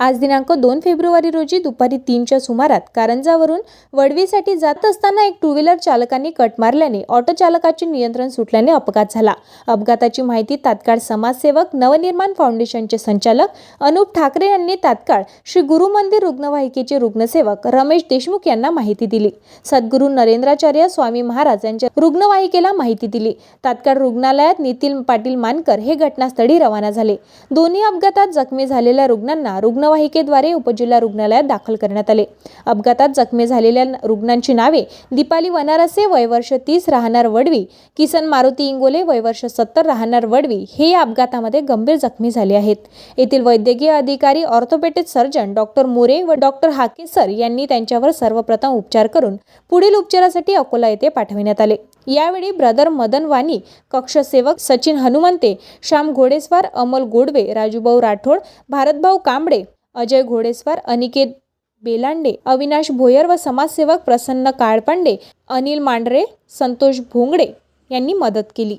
आज दिनांक दोन फेब्रुवारी रोजी दुपारी तीनच्या सुमारात कारंजावरून वडवीसाठी जात असताना एक टू व्हीलर चालकांनी कट मारल्याने ऑटो चालकाचे नियंत्रण सुटल्याने अपघात झाला. अपघाताची माहिती तात्काळ समाजसेवक नवनिर्माण फाउंडेशनचे संचालक अनुप ठाकरे यांनी तात्काळ श्री गुरु मंदिर रुग्णवाहिकेचे रुग्णसेवक रमेश देशमुख यांना माहिती दिली. सद्गुरू नरेंद्राचार्य स्वामी महाराज यांच्या रुग्णवाहिकेला माहिती दिली. तात्काळ रुग्णालयात नितीन पाटील मानकर हे घटनास्थळी रवाना झाले. दोन्ही अपघातात जखमी झालेल्या रुग्णांना रुग्ण रुग्णवाहिकेद्वारे उपजिल्हा रुग्णालयात दाखल करण्यात आले. अपघातात जखमी झालेल्या रुग्णांची नावे दीपाली वनारसे वयवर्ष तीस राहणार वडवी किसन मारुती इंगोले वयवर्ष सत्तर राहणार वडवी हे या अपघातामध्ये गंभीर जखमी झाले आहेत. येथील वैद्यकीय अधिकारी ऑर्थोपेटिक सर्जन डॉक्टर मोरे व डॉक्टर हाकेसर यांनी त्यांच्यावर सर्वप्रथम उपचार करून पुढील उपचारासाठी अकोला येथे पाठविण्यात आले. यावेळी ब्रदर मदन वाणी कक्षसेवक सचिन हनुमंते श्याम घोडेस्वार अमोल गोडवे राजूभाऊ राठोड भारतभाऊ कांबळे अजय घोडेस्वार अनिकेत बेलांडे अविनाश भोयर व समाजसेवक प्रसन्न काळपांडे अनिल मांढरे संतोष भोंगडे यांनी मदत केली.